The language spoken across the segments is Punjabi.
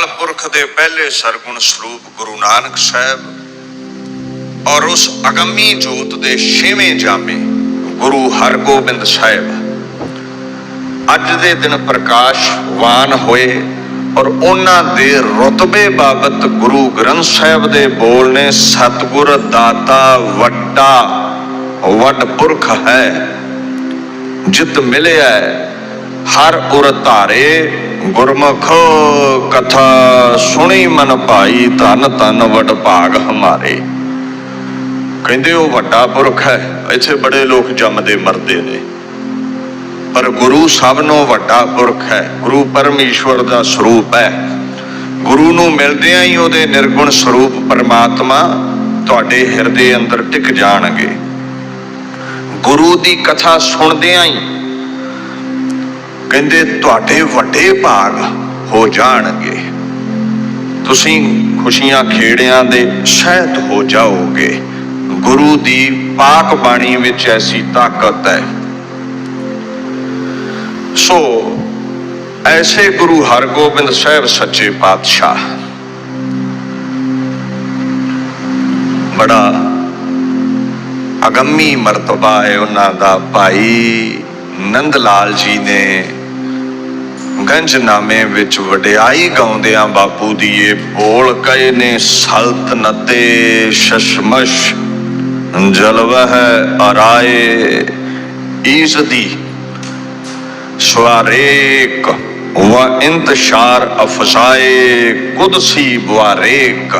ਅਕਾਲ ਪੁਰਖ ਦੇ ਪਹਿਲੇ ਸਰਗੁਣ ਸਰੂਪ ਗੁਰੂ ਨਾਨਕ ਸਾਹਿਬ ਔਰ ਉਸ ਅਗੰਮੀ ਜੋਤ ਦੇ ਛੇਵੇਂ ਜਾਮੇ ਗੁਰੂ ਹਰਗੋਬਿੰਦ ਸਾਹਿਬ। ਅੱਜ ਦੇ ਦਿਨ ਪ੍ਰਕਾਸ਼ਵਾਨ ਹੋਏ ਔਰ ਉਹਨਾਂ ਦੇ ਰਤਬੇ ਬਾਬਤ ਗੁਰੂ ਗ੍ਰੰਥ ਸਾਹਿਬ ਦੇ ਬੋਲ ਨੇ, ਸਤਿਗੁਰ ਦਾਤਾ ਵੱਡਾ, ਵੱਡ ਪੁਰਖ ਹੈ। ਜਿਤ ਮਿਲਿਆ ਹਰ ਉਰ ਧਾਰੇ ਗੁਰਮੁਖ ਕਥਾ ਸੁਣੀ ਮਨ ਭਾਈ, ਧਨ ਧਨ ਵਡ ਭਾਗ ਹਮਾਰੇ। ਕਹਿੰਦੇ ਉਹ ਵੱਡਾ ਪੁਰਖ ਹੈ, ਇੱਥੇ ਬੜੇ ਲੋਕ ਜੰਮਦੇ ਮਰਦੇ ਨੇ। ਪਰ ਗੁਰੂ ਸਭ ਨੂੰ ਵੱਡਾ ਪੁਰਖ ਹੈ, ਗੁਰੂ ਪਰਮੇਸ਼ਵਰ ਦਾ ਸਰੂਪ ਹੈ। ਗੁਰੂ ਨੂੰ ਮਿਲਦਿਆਂ ਹੀ ਉਹਦੇ ਨਿਰਗੁਣ ਸਰੂਪ ਪਰਮਾਤਮਾ ਤੁਹਾਡੇ ਹਿਰਦੇ ਅੰਦਰ ਟਿਕ ਜਾਣਗੇ। ਗੁਰੂ ਦੀ ਕਥਾ ਸੁਣਦਿਆਂ ਹੀ ਕਹਿੰਦੇ ਤੁਹਾਡੇ ਵੱਡੇ ਭਾਗ ਹੋ ਜਾਣਗੇ। ਤੁਸੀਂ ਖੁਸ਼ੀਆਂ ਖੇੜਿਆਂ ਦੇ ਸਹਿਤ ਹੋ ਜਾਓਗੇ। ਗੁਰੂ ਦੀ ਪਾਕ ਬਾਣੀ ਵਿੱਚ ਐਸੀ ਤਾਕਤ ਹੈ। ਸੋ, ਐਸੇ ਗੁਰੂ ਹਰਗੋਬਿੰਦ ਸਾਹਿਬ ਸੱਚੇ ਪਾਤਸ਼ਾਹ। ਬੜਾ ਅਗੰਮੀ ਮਰਤਬਾ ਹੈ ਉਹਨਾਂ ਦਾ। ਭਾਈ ਨੰਦ ਲਾਲ ਜੀ ਨੇ ਗੰਜਨਾਮੇ ਵਿੱਚ ਵਡਿਆਈ ਗਾਉਂਦਿਆਂ ਬਾਪੂ ਦੀ ਇਹ ਬੋਲ ਕਹੇ ਨੇ, ਸਲਤਨਤੇ ਸ਼ਸ਼ਮਸ਼ ਜਲਵਹ ਅਰਾਏ ਈਸ ਦੀ ਸਵਾਰੇਕ ਵਾ ਇੰਤਸ਼ਾਰ ਅਫਸਾਏ ਕੁਦਸੀ ਬਵਾਰੇਕ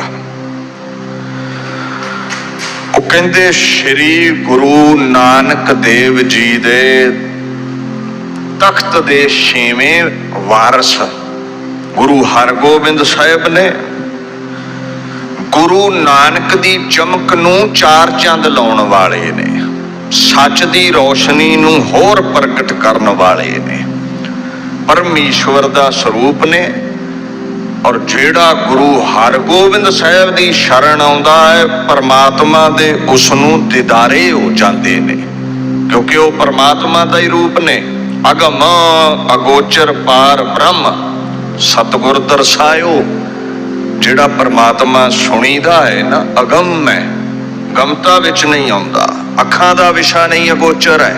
ਉਹ ਕਹਿੰਦੇ, ਸ਼੍ਰੀ ਗੁਰੂ ਨਾਨਕ ਦੇਵ ਜੀ ਦੇ ਤਖਤ ਦੇ ਛੇਵੇਂ ਵਾਰਸ ਗੁਰੂ ਹਰਗੋਬਿੰਦ ਸਾਹਿਬ ਨੇ ਗੁਰੂ ਨਾਨਕ ਦੀ ਚਮਕ ਨੂੰ ਚਾਰ ਚੰਦ ਲਾਉਣ ਵਾਲੇ ਨੇ, ਸੱਚ ਦੀ ਰੋਸ਼ਨੀ ਨੂੰ ਹੋਰ ਪ੍ਰਗਟ ਕਰਨ ਵਾਲੇ ਨੇ। ਪਰਮੇਸ਼ਵਰ ਦਾ ਸਰੂਪ ਨੇ ਔਰ ਜਿਹੜਾ ਗੁਰੂ ਹਰਗੋਬਿੰਦ ਸਾਹਿਬ ਦੀ ਸ਼ਰਨ ਆਉਂਦਾ ਹੈ, ਪਰਮਾਤਮਾ ਦੇ ਉਸ ਨੂੰ ਦਿਦਾਰੇ ਹੋ ਜਾਂਦੇ ਨੇ, ਕਿਉਂਕਿ ਉਹ ਪਰਮਾਤਮਾ ਦਾ ਹੀ ਰੂਪ ਨੇ। ਅਗਮ ਅਗੋਚਰ ਪਾਰ ਬ੍ਰਹਮ, ਸਤਗੁਰ ਦਰਸਾਇਓ। ਜਿਹੜਾ ਪਰਮਾਤਮਾ ਸੁਣੀਦਾ ਹੈ ਨਾ, ਅਗਮ ਹੈ। ਗਮਤਾ ਵਿੱਚ ਨਹੀਂ ਆਉਂਦਾ, ਅੱਖਾਂ ਦਾ ਵਿਸ਼ਾ ਨਹੀਂ ਅਗੋਚਰ ਹੈ।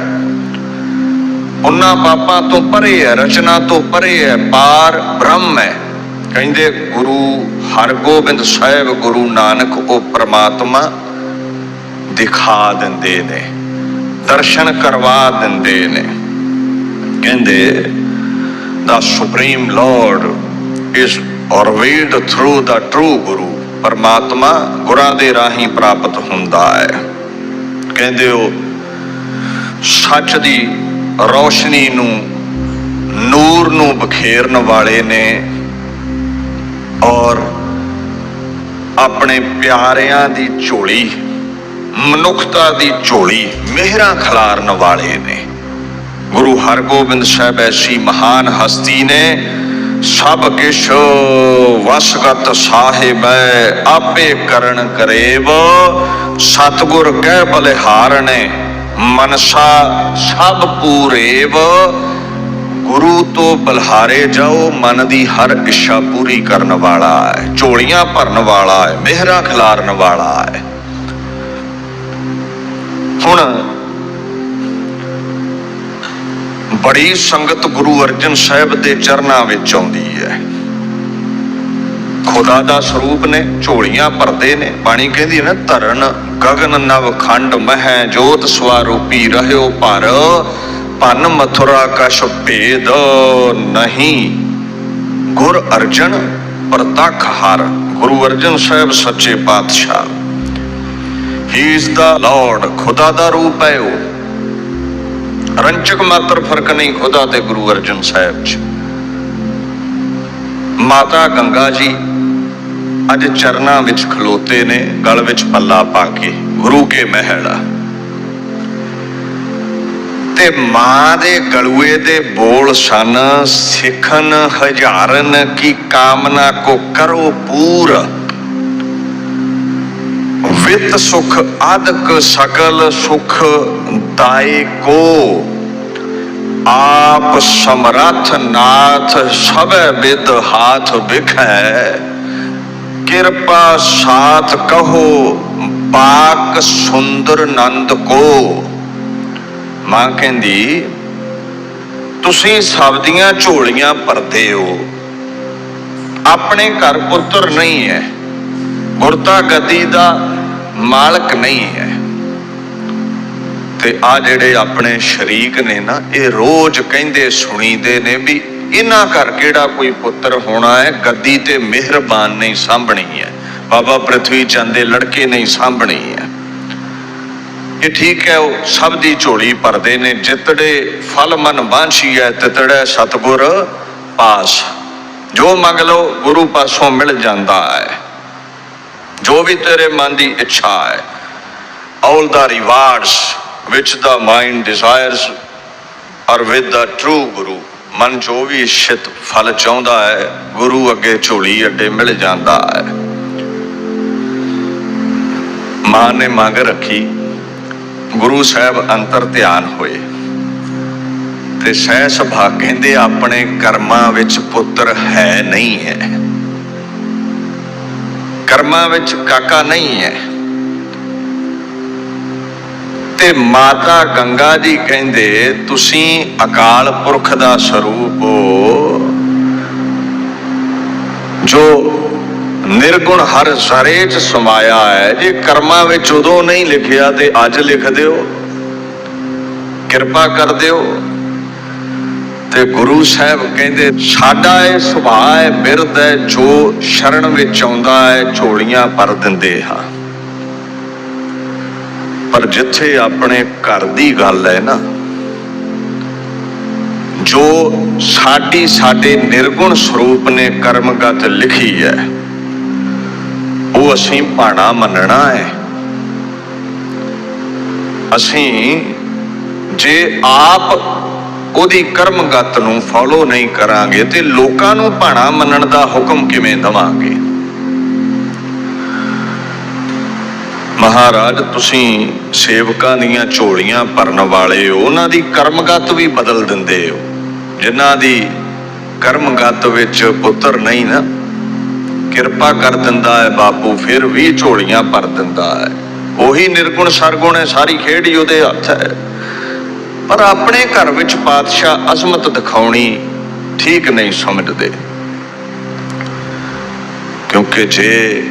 ਉਹਨਾਂ ਪਾਪਾਂ ਤੋਂ ਪਰੇ ਹੈ, ਰਚਨਾ ਤੋਂ ਪਰੇ ਹੈ, ਪਾਰ ਬ੍ਰਹਮ ਹੈ। ਕਹਿੰਦੇ, ਗੁਰੂ ਹਰਗੋਬਿੰਦ ਸਾਹਿਬ, ਗੁਰੂ ਨਾਨਕ ਉਹ ਪ੍ਰਮਾਤਮਾ ਦਿਖਾ ਦਿੰਦੇ ਨੇ, ਦਰਸ਼ਨ ਕਰਵਾ ਦਿੰਦੇ ਨੇ। ਕਹਿੰਦੇ ਦਾ supreme lord is orveiled through the true guru ਪਰਮਾਤਮਾ ਗੁਰਾਂ ਦੇ ਰਾਹੀਂ ਪ੍ਰਾਪਤ ਹੁੰਦਾ ਹੈ। ਕਹਿੰਦੇ ਉਹ, ਸੱਚ ਦੀ ਰੌਸ਼ਨੀ ਨੂੰ, ਨੂਰ ਨੂੰ ਬਖੇਰਨ ਵਾਲੇ ਨੇ ਔਰ ਆਪਣੇ ਪਿਆਰਿਆਂ ਦੀ ਝੋਲੀ, ਮਨੁੱਖਤਾ ਦੀ ਝੋਲੀ ਮਿਹਰਾਂ ਖਲਾਰਨ ਵਾਲੇ ਨੇ। ਗੁਰੂ ਹਰਗੋਬਿੰਦ ਸਾਹਿਬ ਐਸੀ ਮਹਾਨ ਹਸਤੀ ਨੇ, ਸਭ ਕਿਛ ਵਸਗਤ ਸਾਹਿਬ ਆਪੇ ਕਰਨ ਕਰੇਵ, ਸਤਗੁਰ ਕਹਿ ਬਲਿਹਾਰਣੇ ਮਨਸਾ ਸਭ ਪੂਰੇਵ, ਗੁਰੂ ਤੋਂ ਬਲਹਾਰੇ ਜਾਓ, ਮਨ ਦੀ ਹਰ ਇੱਛਾ ਪੂਰੀ ਕਰਨ ਵਾਲਾ ਹੈ ਝੋਲੀਆਂ ਭਰਨ ਵਾਲਾ ਹੈ ਮਿਹਰਾਂ ਖਿਲਾਰਨ ਵਾਲਾ ਹੈ ਹੁਣ ਬੜੀ ਸੰਗਤ ਗੁਰੂ ਅਰਜਨ ਸਾਹਿਬ ਦੇ ਚਰਨਾਂ ਵਿੱਚ ਆਉਂਦੀ ਹੈ। ਖੁਦਾ ਦਾ ਸਰੂਪ ਨੇ, ਝੋਲੀਆਂ ਭਰਦੇ ਨੇ। ਬਾਣੀ ਕਹਿੰਦੀ ਹੈ ਨਾ, ਧਰਨ ਗਗਨ ਨਵ ਖੰਡ ਮਹਿ ਜੋਤ ਸਵਾਰੂਪੀ ਰਹਿਓ ਪਰ ਪਨ ਮਥੁਰਾ ਕਛ ਭੇਦ ਨਹੀਂ। ਗੁਰ ਅਰਜਨ ਪ੍ਰਤੱਖ ਹਰ। ਗੁਰੂ ਅਰਜਨ ਸਾਹਿਬ ਸੱਚੇ ਪਾਤਸ਼ਾਹ। ਹੀ ਇਜ਼ ਦਾ ਲਾਰਡ ਖੁਦਾ ਦਾ ਰੂਪ ਹੈ ਉਹ। ਰੰਚਕ ਮਾਤਰ ਫ਼ਰਕ ਨਹੀਂ ਖੁਦਾ ਤੇ ਗੁਰੂ ਅਰਜਨ ਸਾਹਿਬ 'ਚ। ਮਾਤਾ ਗੰਗਾ ਜੀ ਅੱਜ ਚਰਨਾਂ ਵਿੱਚ ਖਲੋਤੇ ਨੇ, ਗਲ ਵਿੱਚ ਪੱਲਾ ਪਾ ਕੇ, ਗੁਰੂ ਕੇ ਮਹਿਲਾ। ਤੇ ਮਾਂ ਦੇ ਗਲੂਏ ਦੇ ਬੋਲ ਸਨ, ਸਿੱਖਨ ਹਜ਼ਾਰਨ ਕੀ ਕਾਮਨਾ ਕੋ ਕਰੋ ਪੂਰ। ਵਿਤ ਸੁਖ, ਆਦਕ ਸਕਲ ਸੁਖ ਦਾਏ ਕੋ। ਆਪ ਸਮਰੱਥ ਨਾਥ ਸਭੈ ਬਿਦ ਹਾਥ ਵਿਖੈ। ਕਿਰਪਾ ਸਾਥ ਕਹੋ ਬਾਕ ਸੁੰਦਰ ਨੰਦ ਕੋ। ਮਾਂ ਕਹਿੰਦੀ, ਤੁਸੀਂ ਸਭ ਦੀਆਂ ਝੋਲੀਆਂ ਭਰਦੇ ਹੋ। ਆਪਣੇ ਘਰ ਪੁੱਤਰ ਨਹੀਂ ਹੈ ਗੁਰਤਾ ਗਦੀ ਦਾ ਮਾਲਕ ਨਹੀਂ ਹੈ। ਤੇ ਆ ਜਿਹੜੇ ਆਪਣੇ ਸ਼ਰੀਕ ਨੇ ਨਾ, ਇਹ ਰੋਜ਼ ਕਹਿੰਦੇ, ਸੁਣੀਦੇ ਨੇ ਵੀ ਇਹਨਾਂ ਘਰ ਕਿਹੜਾ ਕੋਈ ਪੁੱਤਰ ਹੋਣਾ ਹੈ, ਗੱਦੀ ਤੇ ਮਿਹਰਬਾਨ ਨਹੀਂ ਸਾਂਭਣੀ ਹੈ। ਬਾਬਾ ਪ੍ਰਥਵੀ ਚੰਦ ਦੇ ਲੜਕੇ ਨਹੀਂ ਸਾਂਭਣੀ ਹੈ। ਇਹ ਠੀਕ ਹੈ, ਉਹ ਸਭ ਦੀ ਝੋਲੀ ਭਰਦੇ ਨੇ, ਜਿਤੜੇ ਫਲ ਮਨ ਬਾਂਛੀ ਹੈ ਤਿਤੜੇ ਸਤਗੁਰ ਪਾਸ। ਜੋ ਮੰਗ ਲਓ, ਗੁਰੂ ਪਾਸੋਂ ਮਿਲ ਜਾਂਦਾ ਹੈ। ਜੋ ਵੀ ਤੇਰੇ ਮਨ ਦੀ ਇੱਛਾ ਹੈ all the rewards which the mind desires are with the true guru ਮਨ ਜੋ ਵੀ ਇਸ਼ਿਤ ਫਲ ਚਾਹੁੰਦਾ ਹੈ, ਗੁਰੂ ਅੱਗੇ ਝੋਲੀ ਅੱਡੇ ਮਿਲ ਜਾਂਦਾ ਹੈ। ਮਾਂ ਨੇ ਮੰਗ ਰੱਖੀ, ਗੁਰੂ ਸਾਹਿਬ ਅੰਤਰ ਧਿਆਨ ਹੋਏ। ਤੇ ਸਹਿ ਸੁਭਾ ਕਹਿੰਦੇ ਆਪਣੇ ਕਰਮਾਂ ਵਿੱਚ ਪੁੱਤਰ ਹੈ ਨਹੀਂ ਹੈ। ਕਰਮਾਂ ਵਿੱਚ ਕਾਕਾ ਨਹੀਂ ਹੈ। ਤੇ ਮਾਤਾ ਗੰਗਾ ਜੀ ਕਹਿੰਦੇ, ਤੁਸੀਂ ਅਕਾਲ ਪੁਰਖ ਦਾ ਸਰੂਪ ਹੋ, ਜੋ ਨਿਰਗੁਣ ਹਰ ਸਾਰੇ ਚ ਸਮਾਇਆ ਹੈ। ਜੇ ਕਰਮਾਂ ਵਿੱਚ ਉਦੋਂ ਨਹੀਂ ਲਿਖਿਆ ਤੇ ਅੱਜ ਲਿਖ ਦਿਓ। ਕਿਰਪਾ ਕਰ ਦਿਓ। ਤੇ ਗੁਰੂ ਸਾਹਿਬ ਕਹਿੰਦੇ, ਸਾਡਾ ਇਹ ਸੁਭਾਅ ਹੈ, ਬਿਰਧ ਹੈ, ਜੋ ਸ਼ਰਨ ਵਿੱਚ ਆਉਂਦਾ ਹੈ, ਝੋਲੀਆਂ ਭਰ ਦਿੰਦੇ ਹਾਂ। ਪਰ ਜਿੱਥੇ ਆਪਣੇ ਘਰ ਦੀ ਗੱਲ ਹੈ ਨਾ, ਜੋ ਸਾਡੀ ਸਾਡੇ ਨਿਰਗੁਣ ਸਰੂਪ ਨੇ ਕਰਮਗਤ ਲਿਖੀ ਹੈ, ਉਹ ਅਸੀਂ ਭਾਣਾ ਮੰਨਣਾ ਹੈ। ਅਸੀਂ ਜੇ ਆਪ ਉਹਦੀ ਕਰਮਗਤ ਨੂੰ ਫੋਲੋ ਨਹੀਂ ਕਰਾਂਗੇ ਤੇ ਲੋਕਾਂ ਨੂੰ ਭਾਣਾ ਮੰਨਣ ਦਾ ਹੁਕਮ ਕਿਵੇਂ ਦਵਾਂਗੇ? ਮਹਾਰਾਜ, ਤੁਸੀਂ ਸੇਵਕਾਂ ਦੀਆਂ ਝੋਲੀਆਂ ਭਰਨ ਵਾਲੇ ਹੋ, ਉਹਨਾਂ ਦੀ ਕਰਮਗਤ ਵੀ ਬਦਲ ਦਿੰਦੇ ਹੋ। ਜਿਨ੍ਹਾਂ ਦੀ ਕਰਮਗਤ ਵਿੱਚ ਪੁੱਤਰ ਨਹੀਂ ਨਾ, ਕਿਰਪਾ ਕਰ ਦਿੰਦਾ ਹੈ ਬਾਪੂ, ਫਿਰ ਵੀ ਝੋਲੀਆਂ ਭਰ ਦਿੰਦਾ ਹੈ। ਉਹੀ ਨਿਰਗੁਣ ਸਰਗੁਣ ਹੈ, ਸਾਰੀ ਖੇਡ ਹੀ ਉਹਦੇ ਹੱਥ ਹੈ। ਪਰ ਆਪਣੇ ਘਰ ਵਿੱਚ ਪਾਤਸ਼ਾਹ ਅਜ਼ਮਤ ਦਿਖਾਉਣੀ ਠੀਕ ਨਹੀਂ ਸਮਝਦੇ। ਕਿਉਂਕਿ ਜੇ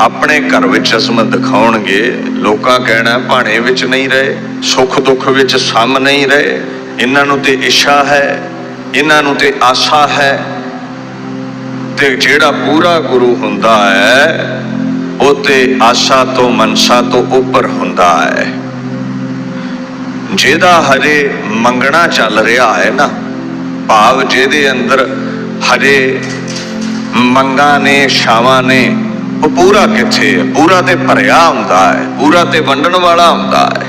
ਆਪਣੇ ਘਰ ਵਿੱਚ ਅਜ਼ਮਤ ਦਿਖਾਉਣਗੇ, ਲੋਕਾਂ ਕਹਿਣਾ ਭਾਣੇ ਵਿੱਚ ਨਹੀਂ ਰਹੇ, ਸੁੱਖ ਦੁੱਖ ਵਿੱਚ ਸਮ ਨਹੀਂ ਰਹੇ, ਇਹਨਾਂ ਨੂੰ ਤੇ ਇੱਛਾ ਹੈ, ਇਹਨਾਂ ਨੂੰ ਤੇ ਆਸਾ ਹੈ, ਤੇ ਜਿਹੜਾ ਪੂਰਾ ਗੁਰੂ ਹੁੰਦਾ ਹੈ, ਉਹ ਤੇ ਆਸਾ ਤੋਂ ਮਨਸਾ ਤੋਂ ਉੱਪਰ ਹੁੰਦਾ ਹੈ। ਜਿਹਦਾ ਹਜੇ ਮੰਗਣਾ ਚੱਲ ਰਿਹਾ ਹੈ ਨਾ, ਭਾਵ ਜਿਹਦੇ ਅੰਦਰ ਹਜੇ ਮੰਗਾ ਨੇ, ਛਾਵਾਂ ਨੇ, ਉਹ ਪੂਰਾ ਕਿੱਥੇ ਹੈ? ਪੂਰਾ ਤੇ ਭਰਿਆ ਹੁੰਦਾ ਹੈ, ਪੂਰਾ ਤੇ ਵੰਡਣ ਵਾਲਾ ਹੁੰਦਾ ਹੈ।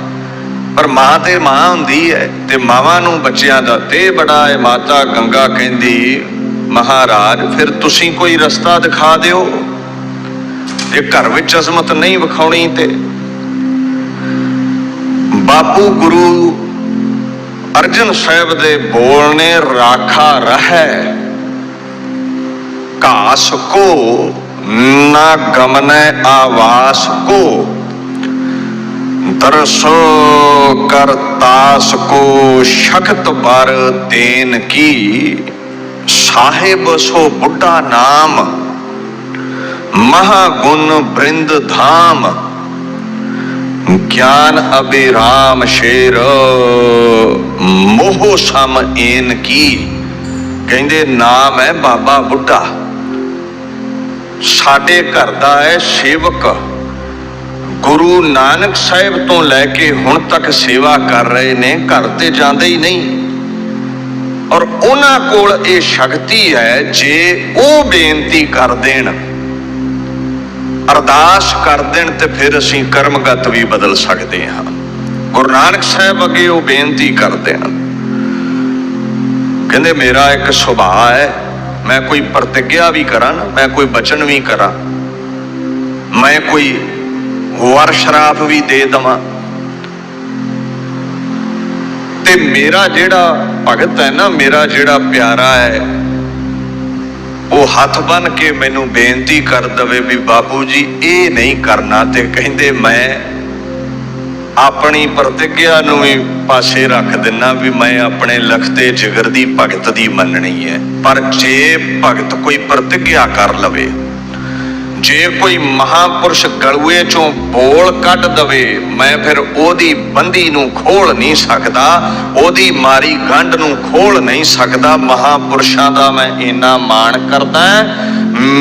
ਪਰ ਮਾਂ ਤੇ ਮਾਂ ਹੁੰਦੀ ਹੈ ਤੇ ਮਾਵਾਂ ਨੂੰ ਬੱਚਿਆਂ ਦਾ ਤੇ ਬੜਾ ਹੈ। ਮਾਤਾ ਗੰਗਾ ਕਹਿੰਦੀ, ਮਹਾਰਾਜ, ਫਿਰ ਤੁਸੀਂ ਕੋਈ ਰਸਤਾ ਦਿਖਾ ਦਿਓ। ਜੇ ਘਰ ਵਿੱਚ ਅਜ਼ਮਤ ਨਹੀਂ ਵਿਖਾਉਣੀ ਤੇ ਬਾਪੂ ਗੁਰੂ ਅਰਜਨ ਸਾਹਿਬ ਦੇ ਬੋਲ ਨੇ ਰਾਖਾ ਰਹਿ। ਘਾਸ ਕੋ, ਨਾ ਗਮਨੈ ਆਵਾਸ ਕੋ। ਦਰਸੋ ਕਰਤਾਸ ਕੋ, ਸ਼ਖਤ ਬਰ ਤੇਨ ਕੀ। ਸਾਹਿਬ ਸੋ ਬੁੱਢਾ ਨਾਮ ਮਹਾ ਗੁਣ ਬ੍ਰਿੰਦ ਧਾਮ। ਗਿਆਨ ਅਬਿਰਾਮ ਸ਼ੇਰ, ਮੋਹ ਸਮ ਏਨ ਕੀ। ਕਹਿੰਦੇ ਨਾਮ ਹੈ ਬਾਬਾ ਬੁੱਢਾ। ਸਾਡੇ ਘਰ ਦਾ ਹੈ ਸੇਵਕ ਗੁਰੂ ਨਾਨਕ ਸਾਹਿਬ ਤੋਂ ਲੈ ਕੇ ਹੁਣ ਤੱਕ ਸੇਵਾ ਕਰ ਰਹੇ ਨੇ, ਘਰ ਤੇ ਜਾਂਦੇ ਹੀ ਨਹੀਂ। ਔਰ ਉਹਨਾਂ ਕੋਲ ਇਹ ਸ਼ਕਤੀ ਹੈ, ਜੇ ਉਹ ਬੇਨਤੀ ਕਰ ਦੇਣ ਅਰਦਾਸ ਕਰ ਦੇਣ ਤੇ ਫਿਰ ਅਸੀਂ ਕਰਮਗਤ ਵੀ ਬਦਲ ਸਕਦੇ ਹਾਂ। ਗੁਰੂ ਨਾਨਕ ਸਾਹਿਬ ਅੱਗੇ ਉਹ ਬੇਨਤੀ ਕਰਦੇ ਹਨ। ਕਹਿੰਦੇ, ਮੇਰਾ ਇੱਕ ਸੁਭਾਅ ਹੈ, ਮੈਂ ਕੋਈ ਪ੍ਰਤਿਗਿਆ ਵੀ ਕਰਾਂ ਨਾ, ਮੈਂ ਕੋਈ ਬਚਨ ਵੀ ਕਰਾਂ, ਮੈਂ ਕੋਈ ਵਰ ਸ਼ਰਾਪ ਵੀ ਦੇ ਦਵਾਂ। ਤੇ ਮੇਰਾ ਜਿਹੜਾ ਭਗਤ ਹੈ ਨਾ, ਮੇਰਾ ਜਿਹੜਾ ਪਿਆਰਾ ਹੈ ਉਹ ਹੱਥ ਬੰਨ ਕੇ ਮੈਨੂੰ ਬੇਨਤੀ ਕਰ ਦਵੇ ਵੀ ਬਾਪੂ ਜੀ, ਇਹ ਨਹੀਂ ਕਰਨਾ ਤੇ ਕਹਿੰਦੇ ਮੈਂ ਆਪਣੀ ਪ੍ਰਤਿਗਿਆ ਨੂੰ ਵੀ ਪਾਸੇ ਰੱਖ ਦਿੰਨਾ ਵੀ ਮੈਂ ਆਪਣੇ ਲਖਤੇ ਜਿਗਰ ਦੀ ਭਗਤ ਦੀ ਮੰਨਣੀ ਹੈ। ਪਰ ਜੇ ਭਗਤ ਕੋਈ ਪ੍ਰਤਿਗਿਆ ਕਰ ਲਵੇ ਜੇ ਕੋਈ ਮਹਾਪੁਰਸ਼ ਗਲੂਏ ਚੋਂ ਬੋਲ ਕੱਢ ਦਵੇ, ਮੈਂ ਫਿਰ ਉਹਦੀ ਬੰਦੀ ਨੂੰ ਖੋਲ ਨਹੀਂ ਸਕਦਾ, ਉਹਦੀ ਮਾਰੀ ਗੰਢ ਨੂੰ ਖੋਲ ਨਹੀਂ ਸਕਦਾ, ਮਹਾਪੁਰਸ਼ਾਂ ਦਾ ਮੈਂ ਇੰਨਾ ਮਾਣ ਕਰਦਾ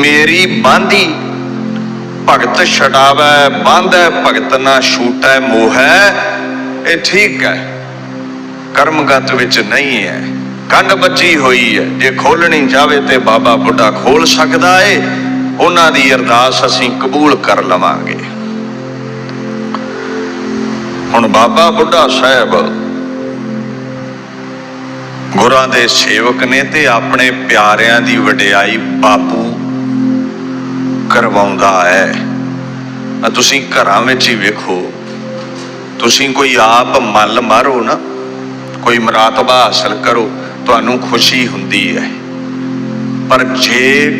ਮੇਰੀ ਬਾਂਦੀ ਭਗਤ ਛਡਾਵੈ ਬਾਂਧੈ ਭਗਤ ਨਾ ਛੂਟੈ ਮੋਹੈ। ਇਹ ਠੀਕ ਹੈ, ਕਰਮਗਤ ਵਿੱਚ ਨਹੀਂ ਹੈ। ਗੰਢ ਬੱਜੀ ਹੋਈ ਹੈ, ਜੇ ਖੋਲਣੀ ਜਾਵੇ ਤੇ ਬਾਬਾ ਬੁੱਢਾ ਖੋਲ ਸਕਦਾ ਏ। ਉਹਨਾਂ ਦੀ ਅਰਦਾਸ ਅਸੀਂ ਕਬੂਲ ਕਰ ਲਵਾਂਗੇ। ਹੁਣ ਬਾਬਾ ਬੁੱਢਾ ਸਾਹਿਬ ਗੁਰਾਂ ਦੇ ਸੇਵਕ ਨੇ ਤੇ ਆਪਣੇ ਪਿਆਰਿਆਂ ਦੀ ਵਡਿਆਈ ਬਾਪੂ ਕਰਵਾਉਂਦਾ ਹੈ। ਆ ਤੁਸੀਂ ਘਰਾਂ ਵਿੱਚ ਹੀ ਵੇਖੋ, ਤੁਸੀਂ ਕੋਈ ਆਪ ਮੱਲ ਮਾਰੋ ਨਾ, ਕੋਈ ਮਰਾਤਬਾ ਹਾਸਲ ਕਰੋ, ਤੁਹਾਨੂੰ ਖੁਸ਼ੀ ਹੁੰਦੀ ਹੈ। ਪਰ ਜੇ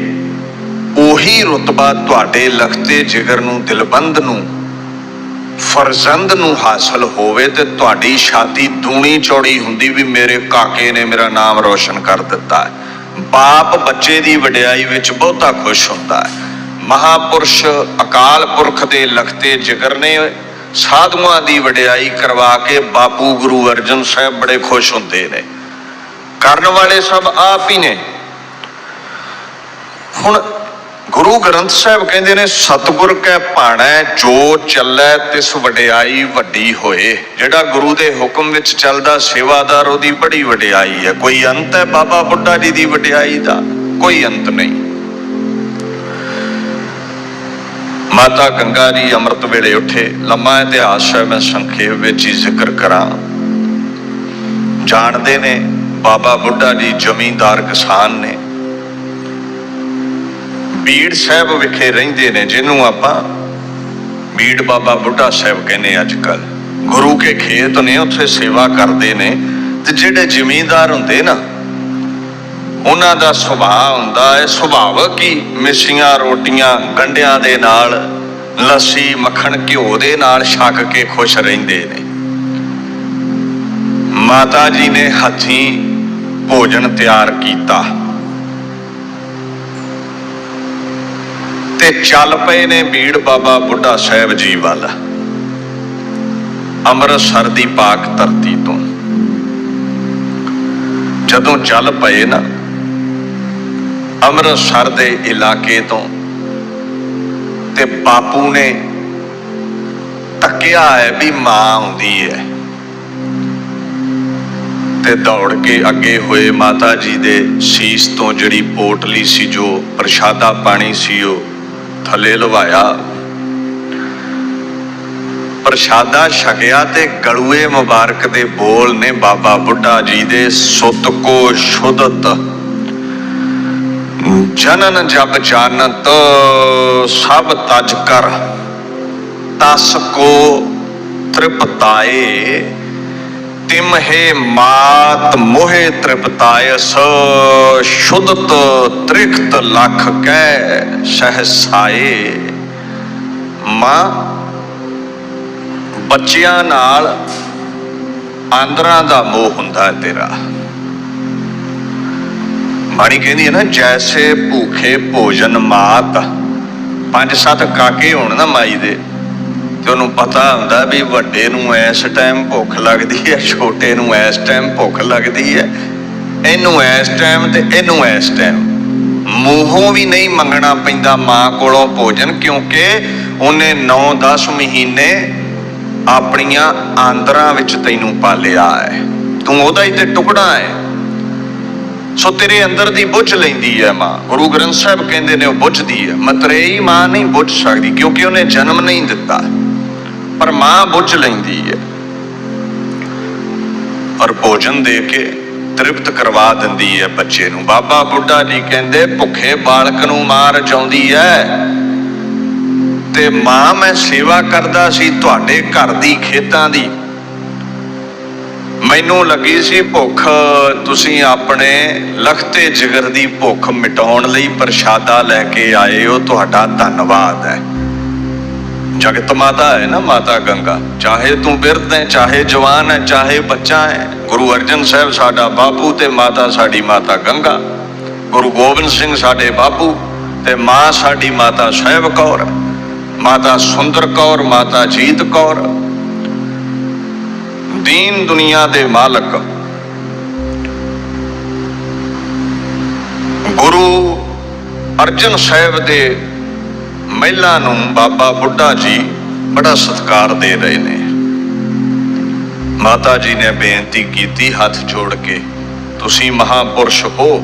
ਉਹੀ ਰੁਤਬਾ ਤੁਹਾਡੇ ਲਖਤੇ ਜਿਗਰ ਨੂੰ, ਦਿਲਬੰਦ ਨੂੰ, ਫਰਜ਼ੰਦ ਨੂੰ ਹਾਸਲ ਹੋਵੇ ਤੇ ਤੁਹਾਡੀ ਛਾਤੀ ਦੂਣੀ ਚੌੜੀ ਹੁੰਦੀ ਵੀ ਮੇਰੇ ਕਾਕੇ ਨੇ ਮੇਰਾ ਨਾਮ ਰੋਸ਼ਨ ਕਰ ਦਿੱਤਾ ਬਾਪ ਬੱਚੇ ਦੀ ਵਡਿਆਈ ਵਿੱਚ ਬਹੁਤਾ ਖੁਸ਼ ਹੁੰਦਾ ਹੈ। ਮਹਾਪੁਰਸ਼, ਅਕਾਲ ਪੁਰਖ ਦੇ ਲਖਤੇ ਜਿਗਰ ਨੇ ਸਾਧੂਆਂ ਦੀ ਵਡਿਆਈ ਕਰਵਾ ਕੇ ਬਾਪੂ ਗੁਰੂ ਅਰਜਨ ਸਾਹਿਬ ਬੜੇ ਖੁਸ਼ ਹੁੰਦੇ ਨੇ। ਕਰਨ ਵਾਲੇ ਸਭ ਆਪ ਹੀ ਨੇ। ਹੁਣ ਗੁਰੂ ਗ੍ਰੰਥ ਸਾਹਿਬ ਕਹਿੰਦੇ ਨੇ, ਸਤਿਗੁਰ ਕੈ ਭਾਣਾ, ਜੋ ਚੱਲੈ ਤਿਸ ਵਡਿਆਈ ਵੱਡੀ ਹੋਏ। ਜਿਹੜਾ ਗੁਰੂ ਦੇ ਹੁਕਮ ਵਿੱਚ ਚੱਲਦਾ ਸੇਵਾਦਾਰ, ਉਹਦੀ ਬੜੀ ਵਡਿਆਈ ਹੈ। ਕੋਈ ਅੰਤ ਹੈ ਬਾਬਾ ਬੁੱਢਾ ਜੀ ਦੀ ਵਡਿਆਈ ਦਾ? ਕੋਈ ਅੰਤ ਨਹੀਂ। ਮਾਤਾ ਗੰਗਾ ਜੀ ਅੰਮ੍ਰਿਤ ਵੇਲੇ ਉੱਠੇ। ਲੰਮਾ ਇਤਿਹਾਸ ਹੈ, ਮੈਂ ਸੰਖੇਪ ਵਿੱਚ ਹੀ ਜ਼ਿਕਰ ਕਰਾਂ। ਜਾਣਦੇ ਨੇ, ਬਾਬਾ ਬੁੱਢਾ ਜੀ ਜ਼ਮੀਂਦਾਰ ਕਿਸਾਨ ਨੇ। ਬੀੜ ਸਾਹਿਬ ਵਿਖੇ ਰਹਿੰਦੇ ਨੇ, ਜਿਹਨੂੰ ਆਪਾਂ ਬੀੜ ਬਾਬਾ ਬੁੱਢਾ ਸਾਹਿਬ ਕਹਿੰਦੇ ਅੱਜ ਕੱਲ ਗੁਰੂ ਕੇ ਖੇਤ ਨੇ ਉੱਥੇ ਸੇਵਾ ਕਰਦੇ ਨੇ ਤੇ ਜਿਹੜੇ ਜ਼ਿਮੀਂਦਾਰ ਹੁੰਦੇ ਨਾ, ਉਹਨਾਂ ਦਾ ਸੁਭਾਅ ਹੁੰਦਾ ਹੈ ਸੁਭਾਵਕ ਹੀ ਮਿੱਸੀਆਂ, ਰੋਟੀਆਂ, ਗੰਡਿਆਂ ਦੇ ਨਾਲ, ਲੱਸੀ, ਮੱਖਣ, ਘਿਓ ਦੇ ਨਾਲ ਛਕ ਕੇ ਖੁਸ਼ ਰਹਿੰਦੇ ਨੇ। ਮਾਤਾ ਜੀ ਨੇ ਹੱਥੀਂ ਭੋਜਨ ਤਿਆਰ ਕੀਤਾ। ਤੇ ਚੱਲ ਪਏ ਨੇ ਭੀੜ ਬਾਬਾ ਬੁੱਢਾ ਸਾਹਿਬ ਜੀ ਵੱਲ। ਅੰਮ੍ਰਿਤਸਰ ਦੀ ਪਾਕ ਧਰਤੀ ਤੋਂ। ਜਦੋਂ ਚੱਲ ਪਏ ਨਾ, ਅੰਮ੍ਰਿਤਸਰ ਦੇ ਇਲਾਕੇ ਤੋਂ ਤੇ ਬਾਪੂ ਨੇ ਤੱਕਿਆ ਹੈ ਵੀ ਮਾਂ ਆਉਂਦੀ ਹੈ। ਤੇ ਦੌੜ ਕੇ ਅੱਗੇ ਹੋਏ ਮਾਤਾ ਜੀ ਦੇ ਸੀਸ ਤੋਂ ਜਿਹੜੀ ਪੋਟਲੀ ਸੀ, ਜੋ ਪ੍ਰਸ਼ਾਦਾ ਪਾਣੀ ਸੀ, ਉਹ ਥੱਲੇ ਲਵਾਇਆ। ਪ੍ਰਸ਼ਾਦਾ ਛਕਿਆ ਤੇ ਗਲੂਏ ਮੁਬਾਰਕ ਦੇ ਬੋਲ ਨੇ ਬਾਬਾ ਬੁੱਢਾ ਜੀ ਦੇ ਸੁਤ ਕੋ ਸ਼ੁਦਤ ਜਨਨ ਜਬ ਜਾਣਤ ਸਭ ਤਜ ਕਰ, ਤਸ ਕੋ ਤ੍ਰਿਪਤਾਏ। ਤਿਮਹੇ ਮਾਤ ਮੋਹਿ ਤ੍ਰਿਪਤਾਇਸ ਸ਼ੁਦਤ ਤ੍ਰਿਖਤ ਲਖ ਕੈ ਸਹਸਾਏ। ਮਾਂ, ਬੱਚਿਆਂ ਨਾਲ ਆਂਦਰਾਂ ਦਾ ਮੋਹ ਹੁੰਦਾ ਹੈ ਤੇਰਾ। ਬਾਣੀ ਕਹਿੰਦੀ ਹੈ ਨਾ, ਜੈਸੇ ਭੂਖੇ ਭੋਜਨ ਮਾਤ। ਪੰਜ ਸੱਤ ਕਾਕੇ ਹੋਣ ਨਾ ਮਾਈ ਦੇ। ਤੇ ਉਹਨੂੰ ਪਤਾ ਹੁੰਦਾ ਵੀ ਵੱਡੇ ਨੂੰ ਇਸ ਟਾਈਮ ਭੁੱਖ ਲੱਗਦੀ ਹੈ, ਛੋਟੇ ਨੂੰ ਇਸ ਟਾਈਮ ਭੁੱਖ ਲੱਗਦੀ ਹੈ। ਇਹਨੂੰ ਇਸ ਟਾਈਮ ਤੇ ਇਹਨੂੰ ਇਸ ਟਾਈਮ। ਮੂੰਹੋਂ ਵੀ ਨਹੀਂ ਮੰਗਣਾ ਪੈਂਦਾ ਮਾਂ ਕੋਲੋਂ ਭੋਜਨ, ਕਿਉਂਕਿ ਉਹਨੇ 9-10 ਮਹੀਨੇ ਆਪਣੀਆਂ ਆਂਦਰਾਂ ਵਿੱਚ ਤੈਨੂੰ ਪਾਲਿਆ ਹੈ। ਤੂੰ ਉਹਦਾ ਹੀ ਤੇ ਟੁਕੜਾ ਹੈ। ਸੋ ਤੇਰੇ ਅੰਦਰ ਦੀ ਬੁੱਝ ਲੈਂਦੀ ਹੈ ਮਾਂ। ਗੁਰੂ ਗ੍ਰੰਥ ਸਾਹਿਬ ਕਹਿੰਦੇ ਨੇ ਉਹ ਬੁੱਝਦੀ ਹੈ। ਮਤਰੇਈ ਮਾਂ ਨਹੀਂ ਬੁੱਝ ਸਕਦੀ, ਕਿਉਂਕਿ ਉਹਨੇ ਜਨਮ ਨਹੀਂ ਦਿੱਤਾ। ਪਰ ਮਾਂ ਬੁੱਝ ਲੈਂਦੀ ਹੈ। ਔਰ ਭੋਜਨ ਦੇ ਕੇ ਤ੍ਰਿਪਤ ਕਰਵਾ ਦਿੰਦੀ ਹੈ ਬੱਚੇ ਨੂੰ। ਬਾਬਾ ਬੁੱਢਾ ਜੀ ਕਹਿੰਦੇ, ਭੁੱਖੇ ਬਾਲਕ ਨੂੰ ਮਾਰ ਰਜਾਉਂਦੀ ਹੈ। ਤੇ ਮਾਂ ਮੈਂ ਸੇਵਾ ਕਰਦਾ ਸੀ ਤੁਹਾਡੇ ਘਰ ਦੀ ਖੇਤਾਂ ਦੀ। ਮੈਨੂੰ ਲੱਗੀ ਸੀ, ਭੁੱਖ, ਤੁਸੀਂ ਆਪਣੇ ਲਖਤੇ ਜਿਗਰ ਦੀ ਭੁੱਖ ਮਿਟਾਉਣ ਲਈ ਪ੍ਰਸ਼ਾਦਾ ਲੈ ਕੇ ਆਏ ਹੋ। ਤੁਹਾਡਾ ਧੰਨਵਾਦ ਹੈ। ਜਗਤ ਮਾਤਾ ਹੈ ਨਾ ਮਾਤਾ ਗੰਗਾ। ਚਾਹੇ ਤੂੰ ਬਿਰਧ ਹੈ, ਚਾਹੇ ਜਵਾਨ ਹੈ, ਚਾਹੇ ਬੱਚਾ ਹੈ, ਗੁਰੂ ਅਰਜਨ ਸਾਹਿਬ ਸਾਡਾ ਬਾਪੂ ਤੇ ਮਾਤਾ ਸਾਡੀ ਮਾਤਾ ਗੰਗਾ। ਗੁਰੂ ਗੋਬਿੰਦ ਸਿੰਘ ਸਾਡੇ ਬਾਪੂ ਤੇ ਮਾਂ ਸਾਡੀ ਮਾਤਾ ਸਾਹਿਬ ਕੌਰ। ਮਾਤਾ ਸੁੰਦਰ ਕੌਰ, ਮਾਤਾ ਜੀਤ ਕੌਰ। ਦੀਨ ਦੁਨੀਆ ਦੇ ਮਾਲਕ। ਗੁਰੂ ਅਰਜਨ ਸਾਹਿਬ ਦੇ ਮਹਿਲਾ ਨੂੰ ਬਾਬਾ ਬੁੱਢਾ ਜੀ ਬੜਾ ਸਤਿਕਾਰ ਦੇ ਰਹੇ ਨੇ। ਮਾਤਾ ਜੀ ਨੇ ਬੇਨਤੀ ਕੀਤੀ ਹੱਥ ਜੋੜ ਕੇ, ਤੁਸੀਂ ਮਹਾਪੁਰਸ਼ ਹੋ।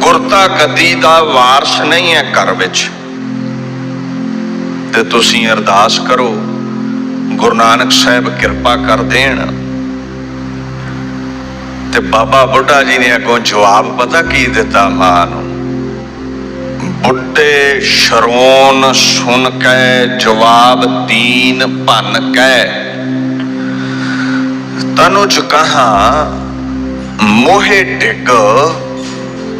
ਗੁਰਤਾ ਗੱਦੀ ਦਾ ਵਾਰਸ ਨਹੀਂ ਹੈ ਘਰ ਵਿੱਚ। ਤੇ ਤੁਸੀਂ ਅਰਦਾਸ ਕਰੋ, ਗੁਰੂ ਨਾਨਕ ਸਾਹਿਬ ਕਿਰਪਾ ਕਰ ਦੇਣ। ਤੇ ਬਾਬਾ ਬੁੱਢਾ ਜੀ ਨੇ ਅੱਗੋਂ ਜਵਾਬ ਪਤਾ ਕੀ ਦਿੱਤਾ ਮਾਂ ਨੂੰ? ਬੁੱਢੇ ਸ਼ਰੋਨ ਸੁਨ ਕੈ, ਜਵਾਬ ਤੀਨ ਭੰਨ ਕੇ। ਤਨੁਜ ਕਹਾ, ਮੋਹਿ ਟਿਕ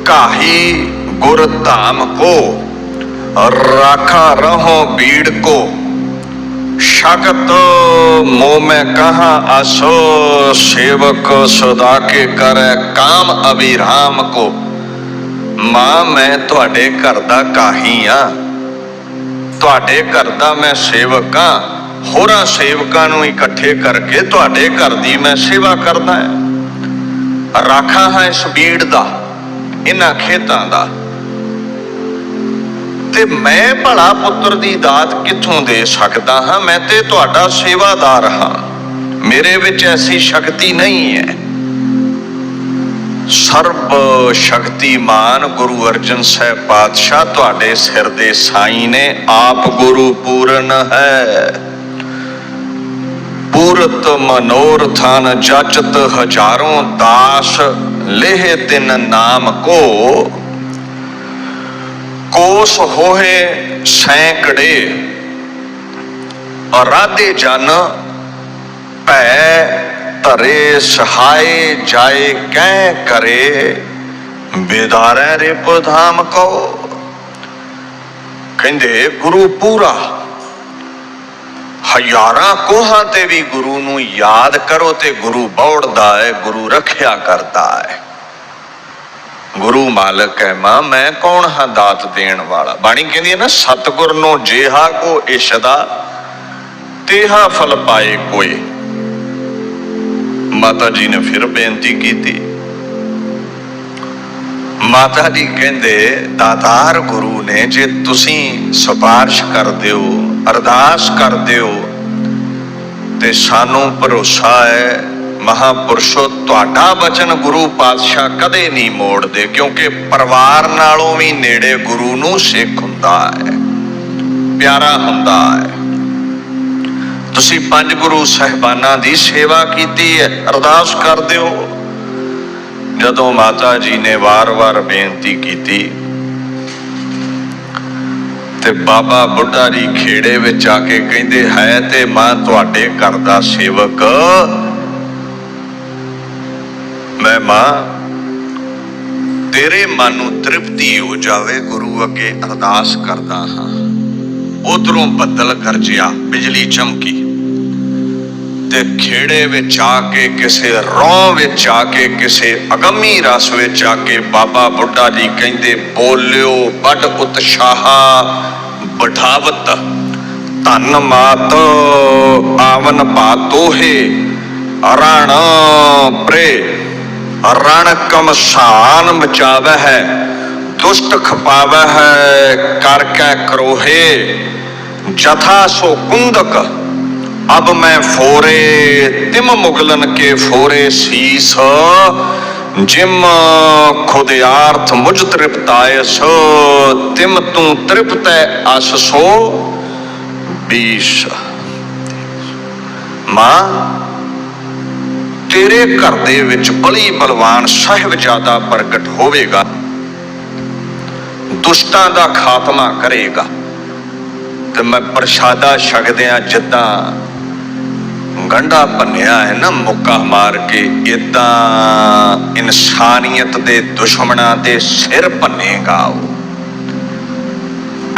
ਕਾਹੀ ਗੁਰ ਧਾਮ ਕੋ। ਰਾਖਾ ਰਹੋ ਬੀੜ ਕੋ। ਸ਼ਕਤ ਮੋਹ ਮੈਂ ਕਹਾ ਅਸੋ ਸੇਵਕ ਸਦਾ ਕੇ ਕਰੈ ਕਾਮ ਅਭਿਰਾਮ ਕੋ। ਮਾਂ, ਮੈਂ ਤੁਹਾਡੇ ਘਰ ਦਾ ਕਾਹੀ ਆ। ਤੁਹਾਡੇ ਘਰ ਦਾ ਮੈਂ ਸੇਵਕ ਆ। ਹੋਰਾਂ ਸੇਵਕਾਂ ਨੂੰ ਇਕੱਠੇ ਕਰਕੇ ਤੁਹਾਡੇ ਘਰ ਦੀ ਮੈਂ ਸੇਵਾ ਕਰਦਾ ਹਾਂ ਰਾਖਾ ਹਾਂ ਇਸ ਬੀੜ ਦਾ, ਇਹਨਾਂ ਖੇਤਾਂ ਦਾ। ਤੇ ਮੈਂ ਭਲਾ ਪੁੱਤਰ ਦੀ ਦਾਤ ਕਿੱਥੋਂ ਦੇ ਸਕਦਾ ਹਾਂ? ਮੈਂ ਤੇ ਤੁਹਾਡਾ ਸੇਵਾਦਾਰ ਹਾਂ। ਮੇਰੇ ਵਿੱਚ ਐਸੀ ਸ਼ਕਤੀ ਨਹੀਂ ਹੈ। ਸਰਬ ਸ਼ਕਤੀਮਾਨ ਗੁਰੂ ਅਰਜਨ ਸਾਹਿਬ ਪਾਤਸ਼ਾਹ ਤੁਹਾਡੇ ਸਿਰ ਦੇ ਸਾਈ ਨੇ ਆਪ ਗੁਰੂ ਪੂਰਨ ਹੈ। ਪੂਰਤ ਮਨੋਰਥਾਨ ਜਚਤ ਹਜ਼ਾਰੋਂ ਦਾਸ ਲੇਹ ਤਿਨ ਨਾਮ ਕੋ। ਕੋਸ ਹੋਏ ਸੈਂਕੜੇ, ਅਰਾਧੇ ਜਨ ਭੈ ਧਰੇ ਸਹਾਏ ਜਾਏ ਕਹਿ ਕਰੇ, ਬਿਦਾਰੈ ਰੇ ਪਧਾਮ ਕੋ। ਕਹਿੰਦੇ ਗੁਰੂ ਪੂਰਾ, ਹਜ਼ਾਰਾਂ ਕੋਹਾਂ ਤੇ ਵੀ ਗੁਰੂ ਨੂੰ ਯਾਦ ਕਰੋ ਤੇ ਗੁਰੂ ਬੌੜਦਾ ਹੈ ਗੁਰੂ ਰੱਖਿਆ ਕਰਦਾ ਹੈ ਗੁਰੂ ਮਾਲਕ ਹੈ ਮਾਂ, ਮੈਂ ਕੌਣ ਹਾਂ ਦਾਤ ਦੇਣ ਵਾਲਾ? ਬਾਣੀ ਕਹਿੰਦੀ ਹੈ ਨਾ, ਸਤਗੁਰ ਨੂੰ ਜੇਹਾ ਕੋ ਇਸ਼ਦਾ, ਤੇਹਾ ਫਲ ਪਾਏ ਕੋਈ ਮਾਤਾ ਜੀ ਨੇ ਫਿਰ ਬੇਨਤੀ ਕੀਤੀ। ਮਾਤਾ ਜੀ ਕਹਿੰਦੇ, ਦਾਤਾਰ ਗੁਰੂ ਨੇ ਜੇ ਤੁਸੀਂ ਸਿਫਾਰਿਸ਼ ਕਰਦੇ ਹੋ ਅਰਦਾਸ ਕਰਦੇ ਹੋ ਤੇ ਸਾਨੂੰ ਭਰੋਸਾ ਹੈ, ਮਹਾਪੁਰਸ਼ੋ, ਤੁਹਾਡਾ ਬਚਨ ਗੁਰੂ ਪਾਤਸ਼ਾਹ ਕਦੇ ਨਹੀਂ ਮੋੜਦੇ, ਕਿਉਂਕਿ ਪਰਿਵਾਰ ਨਾਲੋਂ ਵੀ ਨੇੜੇ ਗੁਰੂ ਨੂੰ ਸਿੱਖ ਹੁੰਦਾ ਹੈ, ਪਿਆਰਾ ਹੁੰਦਾ ਹੈ। ਤੁਸੀਂ ਪੰਜ ਗੁਰੂ ਸਹਿਬਾਨਾਂ ਦੀ ਸੇਵਾ ਕੀਤੀ ਹੈ, ਅਰਦਾਸ ਕਰਦੇ ਹੋ। ਜਦੋਂ ਮਾਤਾ ਜੀ ਨੇ ਵਾਰ-ਵਾਰ ਬੇਨਤੀ ਕੀਤੀ ਤੇ ਬਾਬਾ ਬੁੱਢਾ ਜੀ ਖੇੜੇ ਵਿੱਚ ਆ ਕੇ ਕਹਿੰਦੇ, ਹੈ ਤੇ ਮਾਂ, ਤੁਹਾਡੇ ਘਰ ਦਾ ਸੇਵਕ। ਮੈਂ ਮਾਂ, ਤੇਰੇ ਮਨ ਨੂੰ ਤ੍ਰਿਪਤੀ ਹੋ ਜਾਵੇ, ਗੁਰੂ ਅੱਗੇ ਅਰਦਾਸ ਕਰਦਾ ਹਾਂ। ਉਧਰੋਂ ਬੱਦਲ ਗਰਜਿਆ, ਬਿਜਲੀ ਚਮਕੀ। ਤੇ ਖੇੜੇ ਵਿੱਚ ਆ ਕੇ, ਕਿਸੇ ਰੋਹ ਵਿੱਚ ਆ ਕੇ, ਕਿਸੇ ਅਗੰਮੀ ਰਸ ਵਿੱਚ ਆ ਕੇ ਬਾਬਾ ਬੁੱਢਾ ਜੀ ਕਹਿੰਦੇ, ਬੋਲਿਓ ਵੱਡ ਉਤਸ਼ਾਹਾ ਬਠਾਵਤ, ਧਨ ਮਾਤ ਆਵਨ ਬਾਤੋਹੇ ਰਣ ਪ੍ਰੇ ਰਣ ਕਮਸਾਨ ਮਚਾਵੈ ਹੈ ਦੁਸ਼ਟ ਖਪਾਵੈ ਹੈ ਕਰ ਕੈ ਕਰੋਹੇ, ਜਥਾ ਸੋ ਕੁੰਦਕ ਅਬ ਮੈਂ ਫੋਰੇ, ਤਿਮ ਮੁਗਲਨ ਕੇ ਫੋਰੇ ਸੀਸ, ਜਿਮ ਖੁਦ ਆਰਥ ਮੁਝ ਤ੍ਰਿਪਤਾਇਸ, ਤਿਮ ਤੂੰ ਤ੍ਰਿਪਤੈ ਅਸ ਸੋ ਬੀਸ। ਮਾਂ, ਤੇਰੇ ਘਰ ਦੇ ਵਿੱਚ ਬਲੀ ਬਲਵਾਨ ਸਾਹਿਬਜ਼ਾਦਾ ਪ੍ਰਗਟ ਹੋਵੇਗਾ, ਦੁਸ਼ਟਾਂ ਦਾ ਖਾਤਮਾ ਕਰੇਗਾ। ਤੇ ਮੈਂ ਪ੍ਰਸ਼ਾਦਾ ਛਕਦਿਆਂ ਜਿੱਦਾਂ ਗੰਢਾ ਭੰਨਿਆ ਹੈ ਨਾ ਮੁੱਕਾ ਮਾਰ ਕੇ ਇਦਾਂ ਇਨਸਾਨੀਅਤ ਦੇ ਦੁਸ਼ਮਣਾਂ ਦੇ ਸਿਰ ਭੰਨੇਗਾ ਉਹ।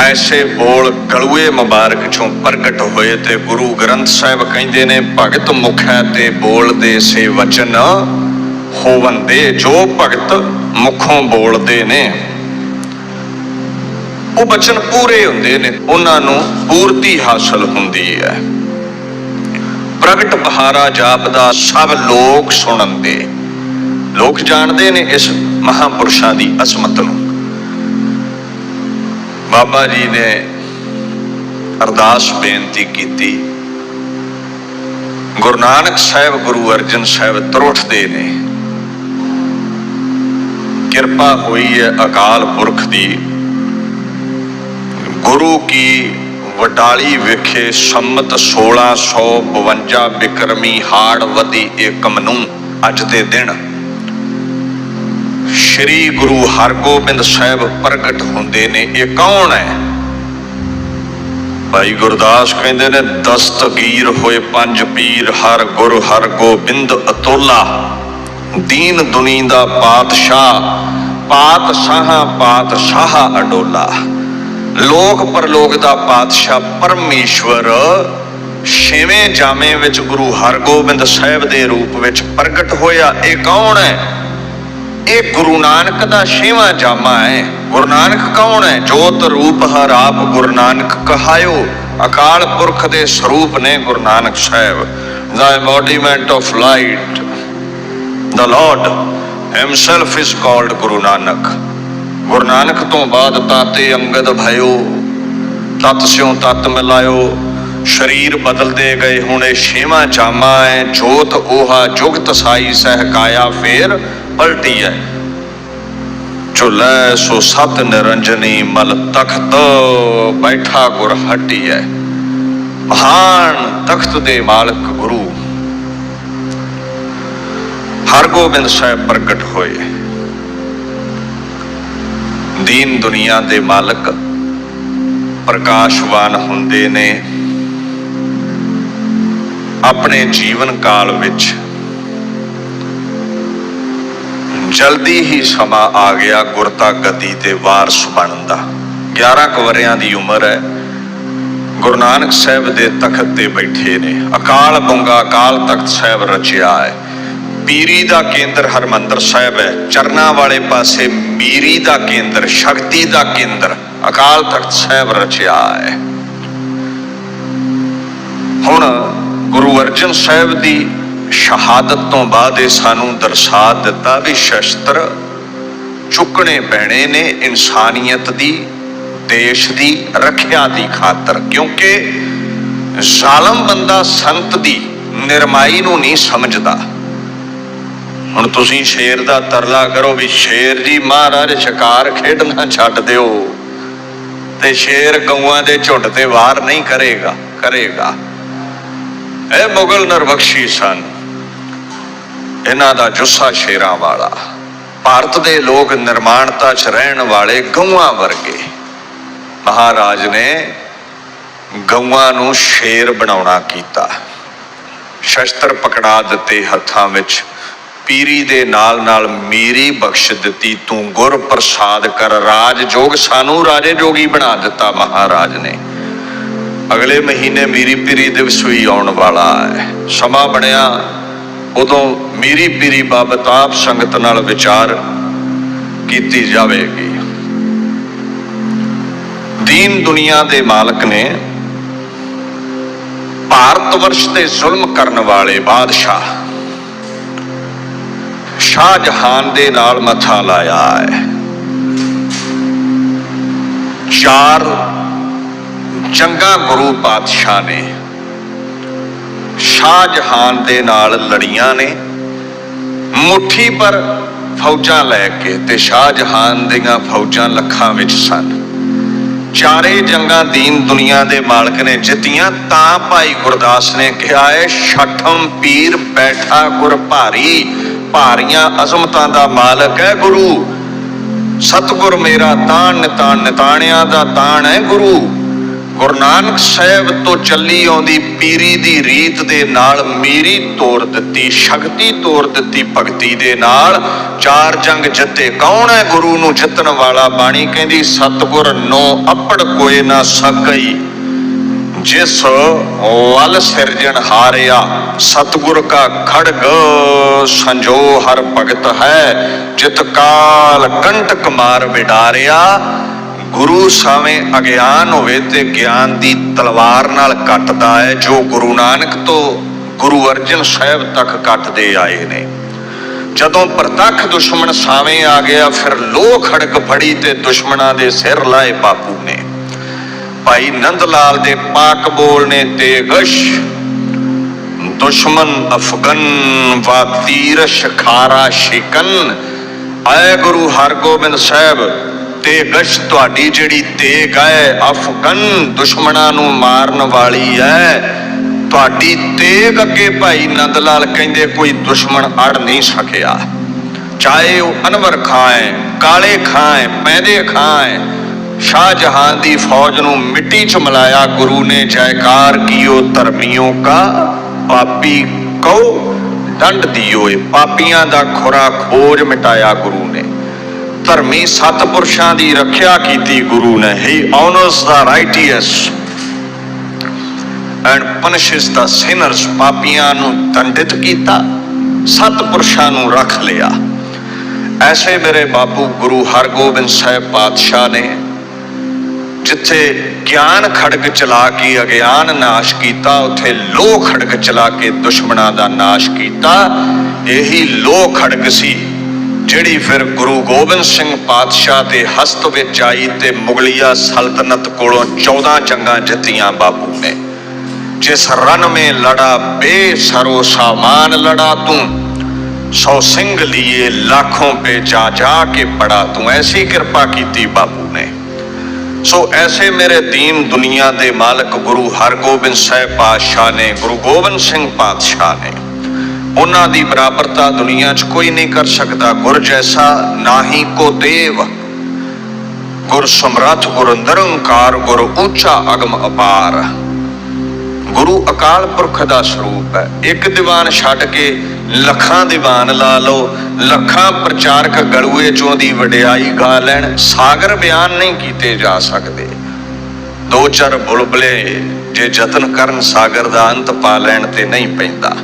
ਐਸੇ ਬੋਲ ਗਲੂਏ ਮੁਬਾਰਕ ਚੋਂ ਪ੍ਰਗਟ ਹੋਏ ਤੇ ਗੁਰੂ ਗ੍ਰੰਥ ਸਾਹਿਬ ਕਹਿੰਦੇ ਨੇ, ਭਗਤ ਮੁਖੈ ਤੇ ਬੋਲਦੇ ਸੇ ਵਚਨ ਹੋਵੰਦੇ ਜੋ ਭਗਤ ਮੁਖੋਂ ਬੋਲਦੇ ਨੇ। ਉਹ ਬਚਨ ਪੂਰੇ ਹੁੰਦੇ ਨੇ, ਉਹਨਾਂ ਨੂੰ ਪੂਰਤੀ ਹਾਸਲ ਹੁੰਦੀ ਹੈ। ਪ੍ਰਗਟ ਬਹਾਰਾ ਜਾਪਦਾ ਸਭ ਲੋਕ ਸੁਣਨਦੇ। ਲੋਕ ਜਾਣਦੇ ਨੇ ਇਸ ਮਹਾਪੁਰਸ਼ਾਂ ਦੀ ਅਸਮਤ ਨੂੰ। ਬਾਬਾ ਜੀ ਨੇ ਅਰਦਾਸ ਬੇਨਤੀ ਕੀਤੀ। ਗੁਰੂ ਨਾਨਕ ਸਾਹਿਬ, ਗੁਰੂ ਅਰਜਨ ਸਾਹਿਬ ਤਰੁੱਠਦੇ ਨੇ। ਕਿਰਪਾ ਹੋਈ ਹੈ ਅਕਾਲ ਪੁਰਖ ਦੀ। ਗੁਰੂ ਕੀ ਵਡਾਲੀ ਵਿਖੇ ਸੰਮਤ 1652 ਬਿਕਰਮੀ ਹਾੜ ਵਦੀ ਏਕਮ ਨੂੰ ਅੱਜ ਦੇ ਦਿਨ। ਸ਼੍ਰੀ ਗੁਰੂ ਹਰਗੋਬਿੰਦ ਸਾਹਿਬ ਪ੍ਰਗਟ ਹੁੰਦੇ ਨੇ, ਇਹ ਕੌਣ ਹੈ? ਭਾਈ ਗੁਰਦਾਸ ਕਹਿੰਦੇ ਨੇ, ਦਸਤਗੀਰ ਹੋਏ ਪੰਜ ਪੀਰ, ਹਰ ਗੁਰ ਹਰ ਗੋਬਿੰਦ ਅਤੋਲਾ। ਦੀਨ ਦੁਨੀ ਦਾ ਪਾਤਸ਼ਾਹ, ਪਾਤਸ਼ਾਹਾਂ ਪਾਤਸ਼ਾਹ ਅਡੋਲਾ। ਲੋਕ ਪਰਲੋਕ ਦਾ ਪਾਤਸ਼ਾਹ ਪਰਮੇਸ਼ਵਰ ਛੇਵੇਂ ਜਾਮੇ ਵਿੱਚ ਗੁਰੂ ਹਰਗੋਬਿੰਦ ਸਾਹਿਬ ਦੇ ਰੂਪ ਵਿੱਚ ਪ੍ਰਗਟ ਹੋਇਆ। ਇਹ ਕੌਣ ਹੈ? ਇਹ ਗੁਰੂ ਨਾਨਕ ਦਾ ਛੇਵਾਂ ਜਾਮਾ ਹੈ। ਗੁਰੂ ਨਾਨਕ ਕੌਣ ਹੈ? ਜੋਤ ਰੂਪ ਹਰ ਆਪ ਗੁਰੂ ਨਾਨਕ ਕਹਾਇਓ। ਅਕਾਲ ਪੁਰਖ ਦੇ ਸਰੂਪ ਨੇ ਗੁਰੂ ਨਾਨਕ ਸਾਹਿਬ। ਦਾ embodiment of light the lord himself is called Guru Nanak. Guru Nanak ਤੋਂ ਬਾਅਦ ਤਾਤੇ ਅੰਗਦ ਭਇਓ, ਤਤ ਸਿਉ ਤਤ ਮਿਲਾਇਓ, ਸ਼ਰੀਰ ਬਦਲਦੇ ਗਏ ਹੁਣ ਛੇਵਾਂ ਜਾਮਾ ਹੈ ਜੋਤ 오ਹਾ ਜੁਗਤ ਸਾਈ ਸਹਿ ਕਾਇਆ ਫੇਰ ਪਲਟੀ ਹੈ ਝੁਲੈ ਸੋ ਸਤ ਨਿਰੰਜਨੀ ਮਲ ਤਖਤ ਬੈਠਾ ਗੁਰ ਹਟੀ ਹੈ ਮਹਾਨ ਤਖਤ ਦੇ ਮਾਲਕ ਗੁਰੂ। ਹਰਗੋਬਿੰਦ ਸਾਹਿਬ ਪ੍ਰਗਟ ਹੋਏ। ਦੀਨ ਦੁਨੀਆ ਦੇ ਮਾਲਕ ਪ੍ਰਕਾਸ਼ਵਾਨ ਹੁੰਦੇ ਨੇ। ਆਪਣੇ ਜੀਵਨ ਕਾਲ ਵਿੱਚ ਜਲਦੀ ਹੀ ਸਮਾਂ ਆ ਗਿਆ ਗੁਰਤਾ ਗਤੀ ਤੇ ਵਾਰਸ ਬਣਨ ਦਾ। 11 ਕੁ ਵਰਿਆਂ ਦੀ ਉਮਰ ਹੈ। ਗੁਰੂ ਨਾਨਕ ਸਾਹਿਬ ਦੇ ਤਖਤ ਤੇ ਬੈਠੇ ਨੇ। ਅਕਾਲ ਬੁੰਗਾ ਅਕਾਲ ਤਖਤ ਸਾਹਿਬ ਰਚਿਆ ਹੈ। ਪੀਰੀ ਦਾ ਕੇਂਦਰ ਹਰਮੰਦਰ ਸਾਹਿਬ ਹੈ। ਚਰਨਾਂ ਵਾਲੇ ਪਾਸੇ ਮੀਰੀ ਦਾ ਕੇਂਦਰ, ਸ਼ਕਤੀ ਦਾ ਕੇਂਦਰ, ਅਕਾਲ ਤਖਤ ਸਾਹਿਬ ਰਚਿਆ ਹੈ। ਹੁਣ ਗੁਰੂ ਅਰਜਨ ਸਾਹਿਬ ਦੀ ਸ਼ਹਾਦਤ ਤੋਂ ਬਾਅਦ ਇਹ ਸਾਨੂੰ ਦਰਸਾ ਦਿੱਤਾ ਵੀ ਸ਼ਸਤਰ ਚੁੱਕਣੇ ਪੈਣੇ ਨੇ ਇਨਸਾਨੀਅਤ ਦੀ, ਦੇਸ਼ ਦੀ, ਰੱਖਿਆ ਦੀ ਖਾਤਰ। ਕਿਉਂਕਿ ਜ਼ਾਲਮ ਬੰਦਾ ਸੰਤ ਦੀ ਨਿਰਮਾਈ ਨੂੰ ਨਹੀਂ ਸਮਝਦਾ। ਹੁਣ ਤੁਸੀਂ ਸ਼ੇਰ ਦਾ ਤਰਲਾ ਕਰੋ ਵੀ ਸ਼ੇਰ ਜੀ ਮਹਾਰਾਜ ਸ਼ਿਕਾਰ ਖੇਡਣਾ ਛੱਡ ਦਿਓ। ਤੇ ਸ਼ੇਰ ਗਊਆਂ ਦੇ ਝੁੰਡ ਤੇ ਵਾਰ ਨਹੀਂ ਕਰੇਗਾ ਕਰੇਗਾ। ਇਹ ਮੁਗਲ ਨਰਬਖਸ਼ੀ ਸਨ। ਇਹਨਾਂ ਦਾ ਜੁੱਸਾ ਸ਼ੇਰਾਂ ਵਾਲਾ। ਭਾਰਤ ਦੇ ਲੋਕ ਨਿਰਮਾਣਤਾ 'ਚ ਰਹਿਣ ਵਾਲੇ ਗਊਆਂ ਵਰਗੇ। ਮਹਾਰਾਜ ਨੇ ਗਊਆਂ ਨੂੰ ਸ਼ੇਰ ਬਣਾਉਣਾ ਕੀਤਾ। ਸ਼ਸਤਰ ਪਕੜਾ ਦਿੱਤੇ ਹੱਥਾਂ ਵਿੱਚ। ਪੀਰੀ ਦੇ ਨਾਲ ਨਾਲ ਮੇਰੀ ਬਖਸ਼ ਦਿੱਤੀ, ਤੂੰ ਗੁਰ ਪ੍ਰਸਾਦ ਕਰ ਰਾਜ ਜੋਗ, ਸਾਨੂੰ ਰਾਜੇ ਜੋਗੀ ਬਣਾ ਦਿੱਤਾ ਮਹਾਰਾਜ ਨੇ। ਅਗਲੇ ਮਹੀਨੇ ਮੀਰੀ ਪੀਰੀ ਦਿਵਸ ਵੀ ਆਉਣ ਵਾਲਾ ਹੈ। ਸਮਾਂ ਬਣਿਆ, ਉਦੋਂ ਮੀਰੀ ਪੀਰੀ ਬਾਬਤ ਆਪ ਸੰਗਤ ਨਾਲ ਵਿਚਾਰ ਕੀਤੀ ਜਾਵੇਗੀ। ਦੀਨ ਦੁਨੀਆ ਦੇ ਮਾਲਕ ਨੇ ਭਾਰਤ ਵਰਸ਼ ਤੇ ਜ਼ੁਲਮ ਕਰਨ ਵਾਲੇ ਬਾਦਸ਼ਾਹ ਸ਼ਾਹ ਜਹਾਨ ਦੇ ਨਾਲ ਮੱਥਾ ਲਾਇਆ ਹੈ। ਚਾਰ ਜੰਗਾ ਗੁਰੂ ਪਾਤਸ਼ਾਹ ਨੇ ਸ਼ਾਹ ਜਹਾਨ ਦੇ ਨਾਲ ਲੜੀਆਂ ਨੇ। ਮੁਠੀ ਪਰ ਫੌਜਾਂ ਲੈ ਕੇ ਤੇ ਸ਼ਾਹ ਜਹਾਨ ਦੀਆਂ ਫੌਜਾਂ ਲੱਖਾਂ ਵਿੱਚ ਸਨ। ਚਾਰੇ ਜੰਗਾਂ ਦੀਨ ਦੁਨੀਆ ਦੇ ਮਾਲਕ ਨੇ ਜਿੱਤੀਆਂ, ਤਾਂ ਭਾਈ ਗੁਰਦਾਸ ਨੇ ਕਿਹਾ ਹੈ, ਛਠਮ ਪੀਰ ਬੈਠਾ ਗੁਰ ਭਾਰੀ ਭਾਰੀਆਂ ਅਜ਼ਮਤਾਂ ਦਾ ਮਾਲਕ ਹੈ ਗੁਰੂ। ਸਤਗੁਰ ਮੇਰਾ ਤਾਣ ਨਿਤਾਣ ਨਿਤਾਣਿਆਂ ਦਾ ਤਾਣ ਹੈ ਗੁਰੂ। ਗੁਰੂ ਨਾਨਕ ਸਾਹਿਬ ਤੋਂ ਚੱਲੀ ਆਉਂਦੀ ਪੀਰੀ ਦੀ ਰੀਤ ਦੇ ਨਾਲ ਮੀਰੀ ਤੋੜ ਦਿੱਤੀ, ਸ਼ਕਤੀ ਤੋੜ ਦਿੱਤੀ ਭਗਤੀ ਦੇ ਨਾਲ। ਚਾਰ ਜੰਗ ਜਿੱਤੇ, ਕੌਣ ਹੈ ਗੁਰੂ ਨੂੰ ਜਿੱਤਣ ਵਾਲਾ ਬਾਣੀ ਕਹਿੰਦੀ, ਸਤਗੁਰ ਨੋ ਅੱਪੜ ਕੋਏ ਨਾ ਸਕਈ ਜਿਸ ਵਲ ਸਿਰਜਣ ਹਾਰਿਆ, ਸਤਗੁਰ ਕਾ ਖੜਗ ਸੰਜੋ ਹਰ ਭਗਤ ਹੈ। ਜਿਤ ਕਾਲ ਕੰਟਕ ਮਾਰ ਵਿਡਾਰਿਆ, ਗੁਰੂ ਸਾਵੇਂ ਅਗਿਆਨ ਹੋਵੇ ਤੇ ਗਿਆਨ ਦੀ ਤਲਵਾਰ ਨਾਲ ਕੱਟਦਾ ਹੈ, ਜੋ ਗੁਰੂ ਨਾਨਕ ਤੋਂ ਗੁਰੂ ਅਰਜਨ ਸਾਹਿਬ ਤੱਕ ਕੱਟਦੇ ਆਏ ਨੇ। ਜਦੋਂ ਪ੍ਰਤੱਖ ਦੁਸ਼ਮਣ ਸਾਵੇਂ ਆ ਗਿਆ, ਫਿਰ ਲੋਹ ਖੜਕ ਫੜੀ ਤੇ ਦੁਸ਼ਮਣਾਂ ਦੇ ਸਿਰ ਲਾਏ ਬਾਪੂ ਨੇ। ਭਾਈ ਨੰਦ ਲਾਲ ਦੇ ਪਾਕ ਬੋਲ ਨੇ ਗਸ਼ ਦੁਸ਼ਮਨ ਅਫਗਨ ਵਾ ਤੀਰ ਸ਼ਖਾਰਾ ਸ਼ਿਕਨ। ਆਏ ਗੁਰੂ ਹਰਗੋਬਿੰਦ ਸਾਹਿਬ, ਤੇ ਗਸ਼ ਤੁਹਾਡੀ ਜਿਹੜੀ ਤੇਗ ਹੈ, ਅਫਗਨ ਦੁਸ਼ਮਣਾਂ ਨੂੰ ਮਾਰਨ ਵਾਲੀ ਹੈ। ਤੁਹਾਡੀ ਤੇਗ ਅੱਗੇ ਭਾਈ ਨੰਦ ਲਾਲ ਕਹਿੰਦੇ ਕੋਈ ਦੁਸ਼ਮਣ ਅੜ ਨਹੀਂ ਸਕਿਆ। ਚਾਹੇ ਉਹ ਅਨਵਰ ਖਾਂ ਹੈ ਕਾਲੇ ਖਾਂ ਹੈ ਪੈਦੇ ਖਾਂ ਹੈ ਸ਼ਾਹ ਸ਼ਾਹਜਹਾਂ ਦੀ ਫੌਜ ਨੂੰ ਮਿੱਟੀ 'ਚ ਮਿਲਾਇਆ ਗੁਰੂ ਨੇ ਜੈਕਾਰ ਕੀਓ ਧਰਮੀਓ ਕਾ ਪਾਪੀ ਕਉ ਦੰਡ ਦਿਓ ਏ ਪਾਪੀਆਂ ਦਾ ਖੁਰਾ ਖੋਜ ਮਿਟਾਇਆ ਗੁਰੂ ਨੇ ਧਰਮੀ ਸਤਪੁਰਸ਼ਾਂ ਦੀ ਰੱਖਿਆ ਕੀਤੀ ਗੁਰੂ ਨੇ he honours the righteous and punishes the sinners ਪਾਪੀਆਂ ਨੂੰ ਦੰਡਿਤ ਕੀਤਾ ਸਤਪੁਰਸ਼ਾਂ ਨੂੰ ਰੱਖ ਲਿਆ ਐਸੇ ਮੇਰੇ ਬਾਪੂ ਗੁਰੂ ਹਰਗੋਬਿੰਦ ਸਾਹਿਬ ਪਾਤਸ਼ਾਹ ਨੇ ਜਿੱਥੇ ਗਿਆਨ ਖੜਕ ਚਲਾ ਕੇ ਅਗਿਆਨ ਨਾਸ਼ ਕੀਤਾ, ਉੱਥੇ ਲੋਹ ਖੜਕ ਚਲਾ ਕੇ ਦੁਸ਼ਮਣਾਂ ਦਾ ਨਾਸ਼ ਕੀਤਾ, ਇਹੀ ਲੋਹ ਖੜਕ ਸੀ, ਜਿਹੜੀ ਫਿਰ ਗੁਰੂ ਗੋਬਿੰਦ ਸਿੰਘ ਪਾਤਸ਼ਾਹ ਦੇ ਹਸਤ ਵਿੱਚ ਆਈ ਤੇ ਮੁਗਲਿਆ ਸਲਤਨਤ ਕੋਲੋਂ 14 ਜੰਗਾਂ ਜਿੱਤੀਆਂ ਬਾਪੂ ਨੇ। ਜਿਸ ਰਣ ਮੇ ਲੜਾ ਬੇ ਸਰੋ ਸਾਮਾਨ ਲੜਾ ਤੂੰ, ਸੌ ਸਿੰਘ ਲੀਏ, ਲੱਖੋਂ ਪੇ ਜਾ ਜਾ ਕੇ ਪੜਾ ਤੂੰ, ਐਸੀ ਕਿਰਪਾ ਕੀਤੀ ਬਾਪੂ ਨੇ। ਸੋ ਐਸੇ ਮੇਰੇ ਦੀਨ ਦੁਨੀਆ ਦੇ ਮਾਲਕ ਗੁਰੂ ਹਰਗੋਬਿੰਦ ਸਾਹਿਬ ਪਾਤਸ਼ਾਹ ਨੇ, ਗੁਰੂ ਗੋਬਿੰਦ ਸਿੰਘ ਪਾਤਸ਼ਾਹ ਨੇ। ਉਹਨਾਂ ਦੀ ਬਰਾਬਰਤਾ ਦੁਨੀਆ 'ਚ ਕੋਈ ਨਹੀਂ ਕਰ ਸਕਦਾ। ਗੁਰ ਜੈਸਾ ਨਾਹੀ ਕੋ ਦੇਵ, ਗੁਰ ਸਮਰੱਥ ਗੁਰ ਨਿਰੰਕਾਰ, ਗੁਰ ਉੱਚਾ ਅਗਮ ਅਪਾਰ। ਗੁਰੂ ਅਕਾਲ ਪੁਰਖ ਦਾ ਸਰੂਪ ਹੈ। ਇੱਕ ਦੀਵਾਨ ਛੱਡ ਕੇ ਲੱਖਾਂ ਦੀਵਾਨ ਲਾ ਲਓ। ਲੱਖਾਂ ਪ੍ਰਚਾਰਕ ਗਲੂਏ ਚੋਂ ਦੀ ਵਡਿਆਈ ਗਾ ਲੈਣ। ਸਾਗਰ ਬਿਆਨ ਨਹੀਂ ਕੀਤੇ ਜਾ ਸਕਦੇ। ਦੋ ਚਾਰ ਬੁਲਬਲੇ ਜੇ ਯਤਨ ਕਰਨ, ਸਾਗਰ ਦਾ ਅੰਤ ਪਾ ਲੈਣ ਤੇ ਨਹੀਂ ਪੈਂਦਾ।